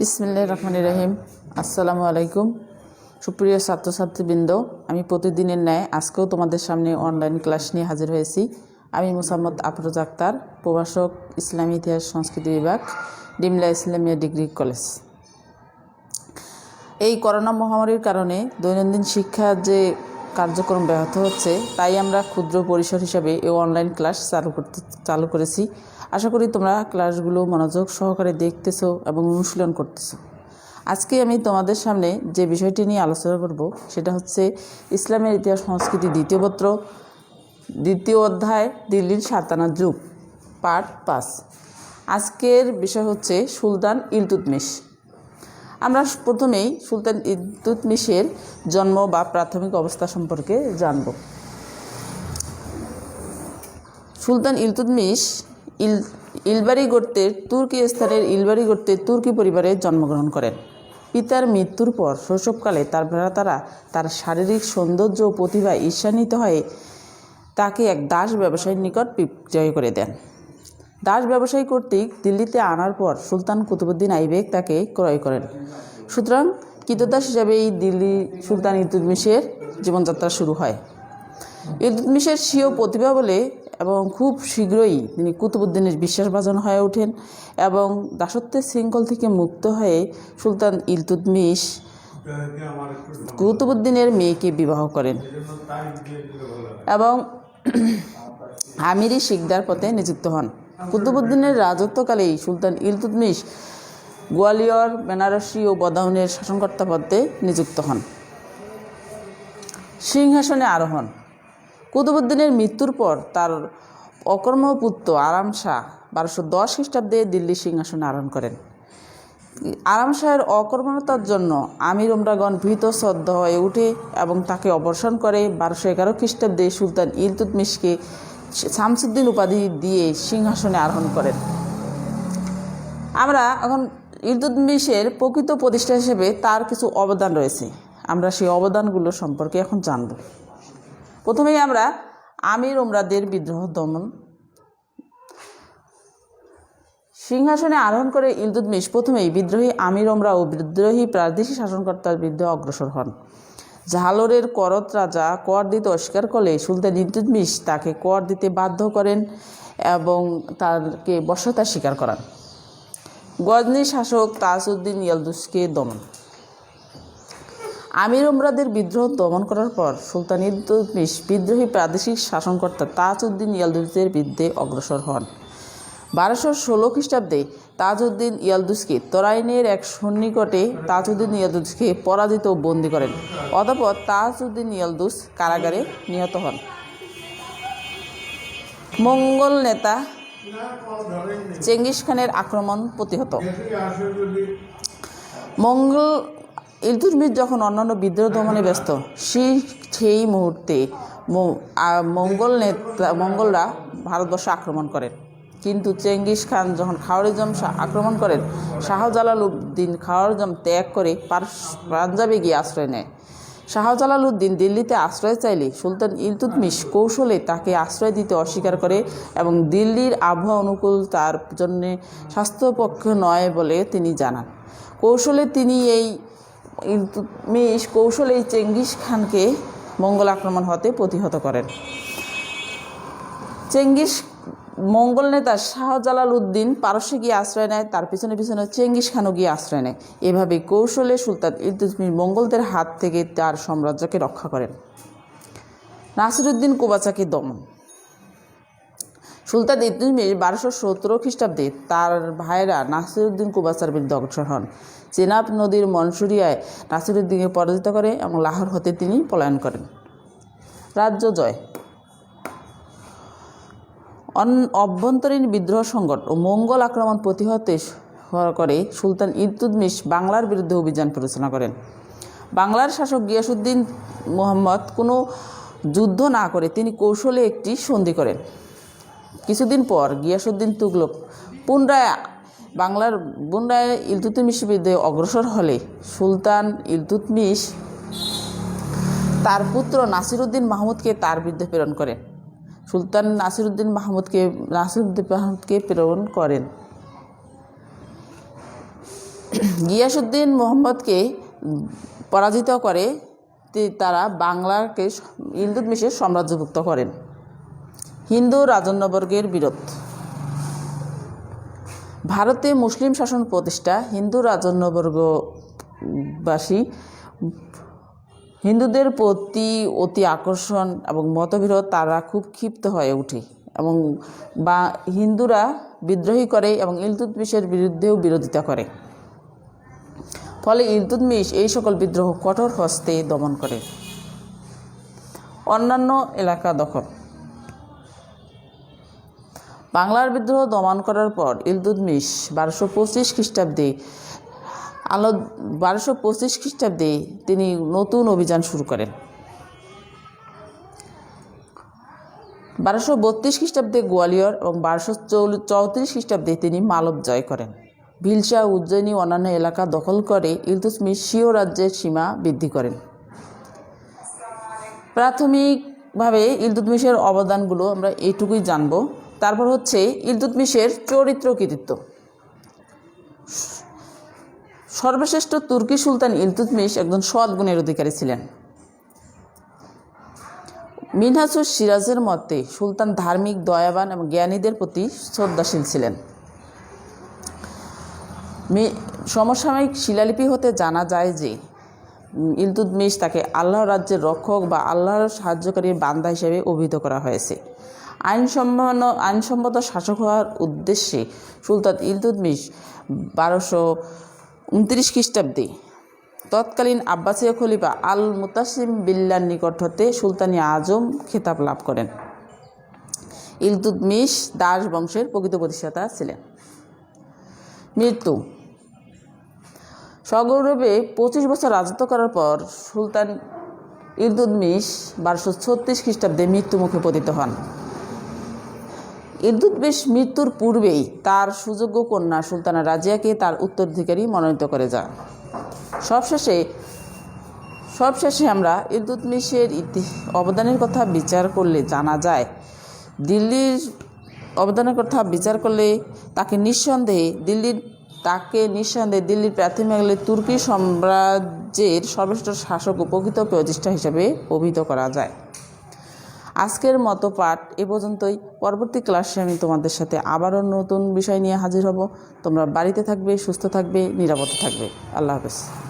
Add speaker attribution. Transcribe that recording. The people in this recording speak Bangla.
Speaker 1: বিসমিল্লাহ রহমান রহিম। আসসালামু আলাইকুম। সুপ্রিয় ছাত্রছাত্রীবৃন্দ, আমি প্রতিদিনের ন্যায় আজকেও তোমাদের সামনে অনলাইন ক্লাস নিয়ে হাজির হয়েছি। আমি মুসাম্মদ আফরোজ আক্তার, প্রভাষক, ইসলামী ইতিহাস, সংস্কৃতি বিভাগ, ডিমলা ইসলামিয়া ডিগ্রি কলেজ। এই করোনা মহামারীর কারণে দৈনন্দিন শিক্ষার যে কার্যক্রম ব্যাহত হচ্ছে, তাই আমরা ক্ষুদ্র পরিসর হিসাবে এই অনলাইন ক্লাস চালু করতে, চালু করেছি। আশা করি তোমরা ক্লাসগুলো মনোযোগ সহকারে দেখতেছো এবং অনুশীলন করতেছো। আজকে আমি তোমাদের সামনে যে বিষয়টি নিয়ে আলোচনা করব, সেটা হচ্ছে ইসলামের ইতিহাস সংস্কৃতি দ্বিতীয় পত্র, দ্বিতীয় অধ্যায়, দিল্লির সাতানা যুগ পার্ট পাঁচ। আজকের বিষয় হচ্ছে সুলতান ইলতুতমিশ। আমরা প্রথমেই সুলতান ইলতুতমিশের জন্ম বা প্রাথমিক অবস্থা সম্পর্কে জানব। সুলতান ইলতুতমিশ ইল ইলবারি গোত্রের তুর্কি স্থানের ইলবারি গোত্রের তুর্কি পরিবারে জন্মগ্রহণ করেন। পিতার মৃত্যুর পর শৈশবকালে তার ভ্রাতারা তার শারীরিক সৌন্দর্য ও প্রতিভায় ঈর্ষান্বিত হয়ে তাকে এক দাস ব্যবসায়ীর নিকট বিজয় করে দেন। দাস ব্যবসায়ী কর্তৃক দিল্লিতে আনার পর সুলতান কুতুবুদ্দিন আইবেক তাকে ক্রয় করেন। সুতরাং কৃতদাস হিসাবে এই দিল্লি সুলতান ইলতুতমিশের জীবনযাত্রা শুরু হয়। ইলতুতমিশের স্বীয় প্রতিভা বলে এবং খুব শীঘ্রই তিনি কুতুবুদ্দিনের বিশ্বাসভাজন হয়ে ওঠেন এবং দাসত্বের শৃঙ্খল থেকে মুক্ত হয়ে সুলতান ইলতুতমিশ কুতুবুদ্দিনের মেয়েকে বিবাহ করেন। এবং আমিরি শিকদার পথে নিযুক্ত হন। কুতুবুদ্দিনের রাজত্বকালেই সুলতান ইলতুতমিশ গোয়ালিয়র, বেনারসি ও বদাউনের শাসনকর্তা পদে নিযুক্ত হন। সিংহাসনে আরোহণ। কুতুবুদ্দিনের মৃত্যুর পর তার অকর্মপুত্র আরাম শাহ বারোশো দশ খ্রিস্টাব্দে দিল্লি সিংহাসনে আরোহণ করেন। আরাম শাহের অকর্মণতার জন্য আমির ওমরাগণ ভীত শ্রদ্ধ হয়ে উঠে এবং তাকে অবসান করে বারোশো এগারো খ্রিস্টাব্দে সুলতান ইলতুতমিশকে শামসুদ্দিন উপাধি দিয়ে সিংহাসনে আরোহণ করেন। আমরা এখন ইলতুতমিশের প্রকৃত প্রতিষ্ঠা হিসেবে তার কিছু অবদান রয়েছে। আমরা সেই অবদানগুলো সম্পর্কে এখন জানব। প্রথমেই আমরা আমির ওমরাদের বিদ্রোহ দমন। সিংহাসনে আরোহণ করে ইলতুতমিশ প্রথমেই বিদ্রোহী আমির ওমরা ও বিদ্রোহী প্রাদেশিক শাসনকর্তার বিরুদ্ধে অগ্রসর হন। জাহালোরের করত রাজা কর দিতে অস্বীকার করলে সুলতান ইলতুতমিশ তাকে কর দিতে বাধ্য করেন এবং তাকে বশ্যতা স্বীকার করান। গজনি শাসক তাজউদ্দিন ইয়ালদুসকে দমন। আমির উমরাদের বিদ্রোহ দমন করার পর সুলতান ইলতুতমিশ বিদ্রোহী প্রাদেশিক শাসনকর্তা তাজউদ্দিন ইয়ালদুসের বিরুদ্ধে অগ্রসর হন। বারোশো ষোলো খ্রিস্টাব্দে তাজউদ্দিন ইয়ালদুসকে তরাইনের এক সন্নিকটে তাজউদ্দিন ইয়ালদুসকে পরাজিত ও বন্দী করেন। অতঃপর তাজউদ্দিন ইয়ালদুস কারাগারে নিহত হন। মঙ্গল নেতা চেঙ্গিস খানের আক্রমণ প্রতিহত। মঙ্গল ইলতুতমিশ যখন অন্যান্য বিদ্রোহ দমনে ব্যস্ত, সেই সেই মুহূর্তে মঙ্গল নেতা মঙ্গলরা ভারতবর্ষ আক্রমণ করেন। কিন্তু চেঙ্গিস খান যখন খাওয়ারিজম আক্রমণ করেন শাহজালাল উদ্দিন খাওয়ারিজম ত্যাগ করে পাঞ্জাবে গিয়ে আশ্রয় নেয়। শাহজালাল উদ্দিন দিল্লিতে আশ্রয় চাইলে সুলতান ইলতুতমিশ কৌশলে তাকে আশ্রয় দিতে অস্বীকার করে এবং দিল্লির আবহাওয়া অনুকূল তার জন্য স্বাস্থ্যপক্ষ নয় বলে তিনি জানান। কৌশলে তিনি এই ইলতুতমিশ কৌশলে এই চেঙ্গিস খানকে মঙ্গল আক্রমণ হতে প্রতিহত করেন। চেঙ্গিস মঙ্গল নেতা শাহজালাল উদ্দিন পারস্যে গিয়ে আশ্রয় নেয়, তার পিছনে পিছনে চেঙ্গিস খানও গিয়ে আশ্রয় নেয়। এভাবে কৌশলে সুলতান ইলতুতমিশ মঙ্গলদের হাত থেকে তার সাম্রাজ্যকে রক্ষা করেন। নাসিরুদ্দিন কোবাচাকে দমন। সুলতান ইলতুতমিশ বারোশো সতেরো খ্রিস্টাব্দে তার ভাইরা নাসিরুদ্দিন কুবাচার বিরুদ্ধে অগ্রসর হন। চেনাব নদীর মনসুরিয়ায় নাসিরুদ্দিনকে পরাজিত করে এবং লাহোর হতে তিনি পলায়ন করেন। রাজ্য জয়। অভ্যন্তরীণ বিদ্রোহ সংকট ও মঙ্গল আক্রমণ প্রতিহতে করে সুলতান ইলতুতমিশ বাংলার বিরুদ্ধে অভিযান পরিচালনা করেন। বাংলার শাসক গিয়াসুদ্দিন মোহাম্মদ কোনো যুদ্ধ না করে তিনি কৌশলে একটি সন্ধি করেন। কিছুদিন পর গিয়াসুদ্দিন তুগলক পুনরায় বাংলার, পুনরায় ইলতুতমিশের বিরুদ্ধে অগ্রসর হলে সুলতান ইলতুতমিশ তার পুত্র নাসিরুদ্দিন মাহমুদকে তার বিরুদ্ধে প্রেরণ করেন। সুলতান নাসিরুদ্দিন মাহমুদকে নাসিরুদ্দিন মাহমুদকে প্রেরণ করেন। গিয়াসুদ্দিন মোহাম্মদকে পরাজিত করে তারা বাংলাকে ইলতুৎমিশের সাম্রাজ্যভুক্ত করেন। হিন্দু রাজন্যবর্গের বিরোধ। ভারতে মুসলিম শাসন প্রতিষ্ঠা হিন্দু রাজন্যবর্গবাসী হিন্দুদের প্রতি অতি আকর্ষণ এবং মতবিরোধ তারা খুব ক্ষিপ্ত হয়ে ওঠে এবং বা হিন্দুরা বিদ্রোহী করে এবং ইলতুৎমিশের বিরুদ্ধেও বিরোধিতা করে। ফলে ইলতুৎমিশ এই সকল বিদ্রোহ কঠোর হস্তে দমন করে। অন্যান্য এলাকা দখল। বাংলার বিদ্রোহ দমন করার পর ইলতুৎমিশ বারোশো পঁচিশ খ্রিস্টাব্দে আলো বারোশো পঁচিশ খ্রিস্টাব্দে তিনি নতুন অভিযান শুরু করেন। বারোশো বত্রিশ খ্রিস্টাব্দে গোয়ালিয়র এবং বারোশো চৌত্রিশ খ্রিস্টাব্দে তিনি মালব জয় করেন। ভিলসা, উজ্জয়িনী অন্যান্য এলাকা দখল করে ইলতুৎমিশ স্বীয় রাজ্যের সীমা বৃদ্ধি করেন। প্রাথমিকভাবে ইলতুৎমিশের অবদানগুলো আমরা এইটুকুই জানব। তারপর হচ্ছে ইলতুৎমিশের চরিত্র কৃতিত্ব। সর্বশ্রেষ্ঠ তুর্কি সুলতান ইলতুৎমিশ একজন সৎ গুণের অধিকারী ছিলেন। মিনহাসুর সিরাজের মতে সুলতান ধার্মিক দয়াবান এবং জ্ঞানীদের প্রতি শ্রদ্ধাশীল ছিলেন। সমসাময়িক শিলালিপি হতে জানা যায় যে উম, ইলতুৎমিশ তাকে আল্লাহ রাজ্যের রক্ষক বা আল্লাহর সাহায্যকারীর বান্দা হিসেবে অভিহিত করা হয়েছে। আইনসম্মান আইনসম্মত শাসক হওয়ার উদ্দেশ্যে সুলতান ইলতুৎমিশ বারোশো উনত্রিশ খ্রিস্টাব্দে তৎকালীন আব্বাসীয় খলিফা আল মুতাসিম বিল্লার নিকট হতে সুলতানি আজম খেতাব লাভ করেন। ইলতুৎমিশ দাস বংশের প্রকৃত প্রতিষ্ঠাতা ছিলেন। মৃত্যু। সগৌরবে পঁচিশ বছর রাজত্ব করার পর সুলতান ইলতুৎমিশ বারোশো ছত্রিশ খ্রিস্টাব্দে মৃত্যুমুখে পতিত হন। ইলতুৎমিশ মৃত্যুর পূর্বেই তার সুযোগ্য কন্যা সুলতানা রাজিয়াকে তার উত্তরাধিকারী মনোনীত করে যান। সবশেষে সবশেষে আমরা ইলতুৎমিশের ইতি, অবদানের কথা বিচার করলে জানা যায়, দিল্লির অবদানের কথা বিচার করলে তাকে নিঃসন্দেহে দিল্লির, তাকে নিঃসন্দেহে দিল্লির প্রাথমিক আগলে তুর্কি সাম্রাজ্যের সর্বশ্রেষ্ঠ শাসক ও প্রকৃত প্রতিষ্ঠা হিসাবে অভিহিত করা যায়। আজকের মতো পাঠ এ পর্যন্তই। পরবর্তী ক্লাসে আমি তোমাদের সাথে আবারও নতুন বিষয় নিয়ে হাজির হব। তোমরা বাড়িতে থাকবে, সুস্থ থাকবে, নিরাপদে থাকবে। আল্লাহ হাফেজ।